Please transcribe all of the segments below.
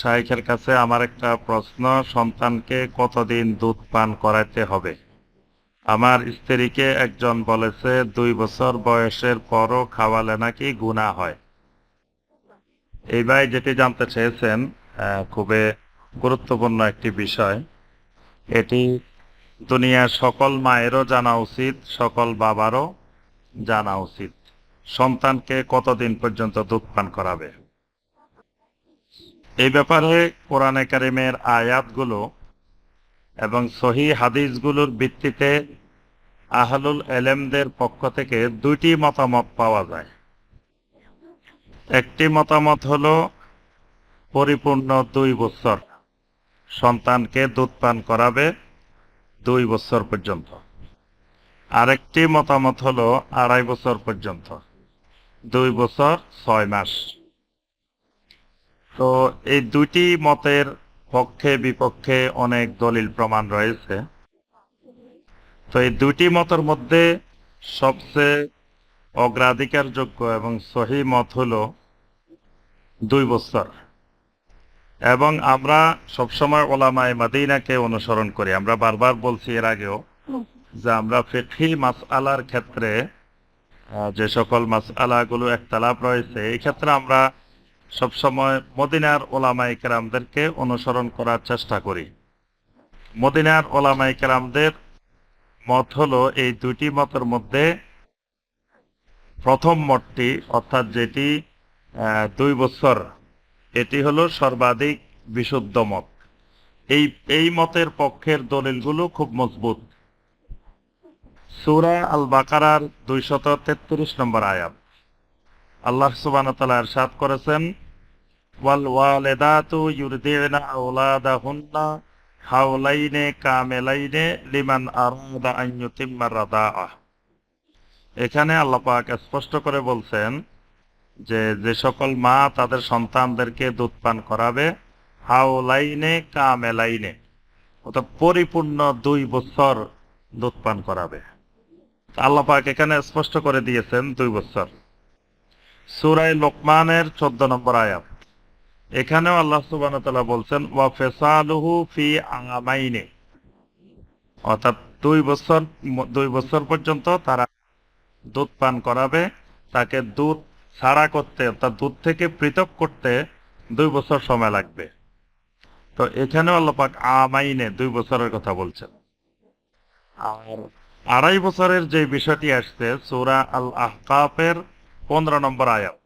শাইখের কাছে আমার একটা প্রশ্ন, সন্তানকে কতদিন দুধ পান করাতে হবে? আমার স্ত্রীকে একজন বলেছে, দুই বছর বয়সের পরও খাওয়ালে নাকি গুণা হয়। এই ভাই যেটি জানতে চেয়েছেন খুবই গুরুত্বপূর্ণ একটি বিষয়। এটি দুনিয়ার সকল মায়েরও জানা উচিত, সকল বাবারও জানা উচিত। সন্তানকে কতদিন পর্যন্ত দুধ পান করাবে? এই ব্যাপারে কোরআনে কারিমের আয়াতগুলো এবং সহি হাদিসগুলোর ভিত্তিতে আহলুল এলেমদের পক্ষ থেকে দুইটি মতামত পাওয়া যায়। একটি মতামত হল, পরিপূর্ণ দুই বছর সন্তানকে দুধ পান করাবে দুই বছর পর্যন্ত। আরেকটি মতামত হলো, আড়াই বছর পর্যন্ত, দুই বছর ছয় মাস। তো এই দুইটি মতের পক্ষে, বিপক্ষে অনেক দলিল প্রমাণ রয়েছে। তো এই দুইটি মতের মধ্যে সবচেয়ে অগ্রাধিকারযোগ্য এবং সহি মত হল দুই বছর। এবং আমরা সবসময় ওলামায় মাদিনাকে অনুসরণ করি। আমরা বারবার বলছি এর আগেও যে আমরা ফিকহি মাস আলার ক্ষেত্রে যে সকল মাস আলাগুলো একতালাপ রয়েছে, এই ক্ষেত্রে আমরা সবসময় মদিনার ওলামাই কেরামদেরকে অনুসরণ করার চেষ্টা করি। মদিনার ওলামাই কেরামদের মত হলো, এই দুইটি মতের মধ্যে প্রথম মতটি, অর্থাৎ যেটি দুই বছর, এটি হলো সর্বাধিক বিশুদ্ধ মত। এই এই মতের পক্ষের দলিলগুলো খুব মজবুত। সুরা আল বাকারার দুইশত তেত্রিশ নম্বর আয়াত। আল্লাহ ওয়া তাআলা করেছেন, ওয়াল এখানে আল্লাহ পাক স্পষ্ট করে বলছেন যে যে সকল মা তাদের সন্তানদেরকে দুধ পান করাবে হাওলাইনে কামেলাইনে। অর্থাৎ পরিপূর্ণ দুই বছর দুধ পান করাবে আল্লাহ পাক এখানে স্পষ্ট করে দিয়েছেন দুই বছর। সুরাই লোকমানের চোদ্দ নম্বর আয়াত। এখানেও আল্লাহ সুবাহ বলছেন, ওয়া ফেসালুহু ফি আমাইনে অর্থাৎ দুই বছর দুই বছর পর্যন্ত তারা দুধ পান করাবে, তাকে দুধ ছাড়া করতে, অর্থাৎ দুধ থেকে পৃথক করতে দুই বছর সময় লাগবে। তো এখানেও আল্লাপাক আমাইনে দুই বছরের কথা বলছেন। আর আড়াই বছরের যে বিষয়টি আসছে, সূরা আল আহকাফের পনেরো নম্বর আয়াত।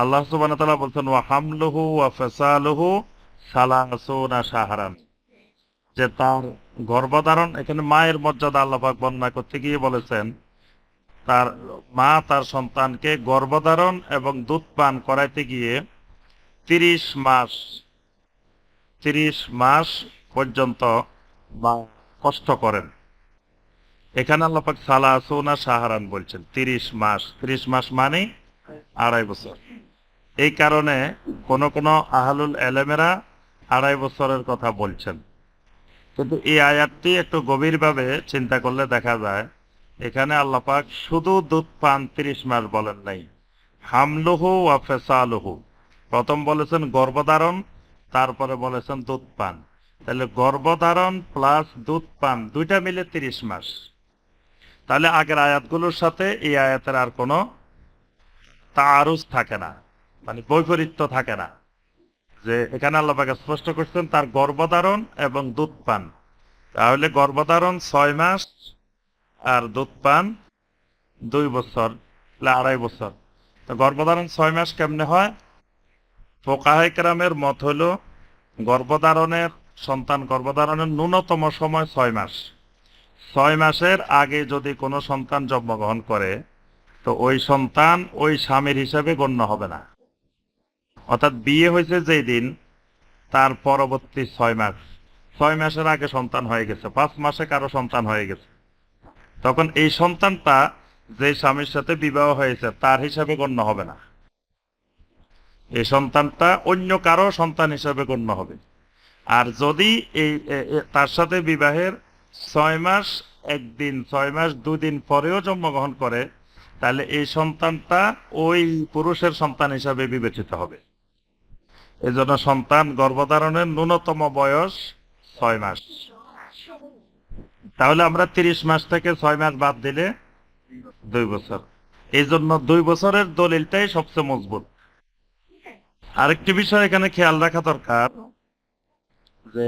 আল্লাহ তাআলা বলছেন, ওয়া হামলুহু ওয়া ফিসালুহু সালাসুনা শাহরান। যে তার গর্ভধারণ, এখানে মায়ের মর্যাদা আল্লাহ পাক বর্ণনা করতে গিয়ে বলেছেন, তার মা তার সন্তানকে গর্ভধারণ এবং দুধ পান করাইতে গিয়ে তিরিশ মাস তিরিশ মাস পর্যন্ত মা কষ্ট করেন। এখানে আল্লাপাক সালা সোনা সাহারান বলছেন, তিরিশ মাস। তিরিশ মাস মানে আড়াই বছর। এই কারণে কোন কোন আহলুল এলেমেরা আড়াই বছরের কথা বলছেন। কিন্তু এই আয়াতটি একটু গভীরভাবে চিন্তা করলে দেখা যায়, এখানে আল্লাপাক শুধু দুধ পান তিরিশ মাস বলেন নাই। হামলুহু ওয়া ফেসালুহু। প্রথম বলেছেন গর্ভধারণ, তারপরে বলেছেন দুধ পান। তাহলে গর্ভধারণ প্লাস দুধ পান, দুইটা মিলে তিরিশ মাস। তাহলে আগের আয়াতগুলোর সাথে এই আয়াতের আর কোনো তারুজ থাকে না মানে বৈপরীত্য থাকে না। যে এখানে আল্লাপাকে স্পষ্ট করছেন, তার গর্ভধারণ এবং দুধ পান তাহলে গর্ভধারণ ছয় মাস আর দুধ পান দুই বছর আড়াই বছর। তো গর্ভধারণ ছয় মাস কেমনে হয়? ফোকাহেকরামের মত হলো গর্ভধারণের সন্তান গর্ভধারণের ন্যূনতম সময় ছয় মাস। ছয় মাসের আগে যদি কোনো সন্তান জন্মগ্রহণ করে, তো ওই সন্তান ওই স্বামীর হিসাবে গণ্য হবে না। অর্থাৎ বিয়ে হয়েছে যেই দিন, তার পরবর্তী ছয় মাস। ছয় মাসের আগে সন্তান হয়ে গেছে, পাঁচ মাসে কারও সন্তান হয়ে গেছে। তখন এই সন্তানটা যে স্বামীর সাথে বিবাহ হয়েছে, তার হিসাবে গণ্য হবে না। এই সন্তানটা অন্য কারও সন্তান হিসাবে গণ্য হবে। আর যদি এই তার সাথে বিবাহের ছয় মাস, একদিন, ছয় মাস, দুদিন পরেও জন্মগ্রহণ করে, তাহলে এই সন্তানটা ওই পুরুষের সন্তান হিসাবে বিবেচিত হবে। এই জন্য সন্তান গর্ভধারণের ন্যূনতম বয়স ছয় মাস। তাহলে আমরা তিরিশ মাস থেকে ছয় মাস বাদ দিলে দুই বছর। এই জন্য দুই বছরের দলিলটাই সবচেয়ে মজবুত। আরেকটি বিষয় এখানে খেয়াল রাখা দরকার, যে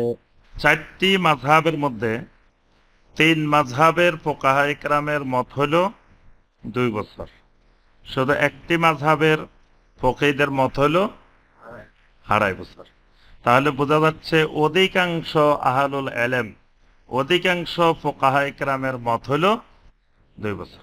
চারটি মাঝহাবের মধ্যে তিন মাঝহাবের ফোকাহা ইকরামের মত হল দুই বছর। শুধু একটি মাঝহাবের ফকিদের মত হল আড়াই বছর। তাহলে বোঝা যাচ্ছে অধিকাংশ আহালুল এলেম অধিকাংশ ফোকাহা ইকরামের মত হল দুই বছর।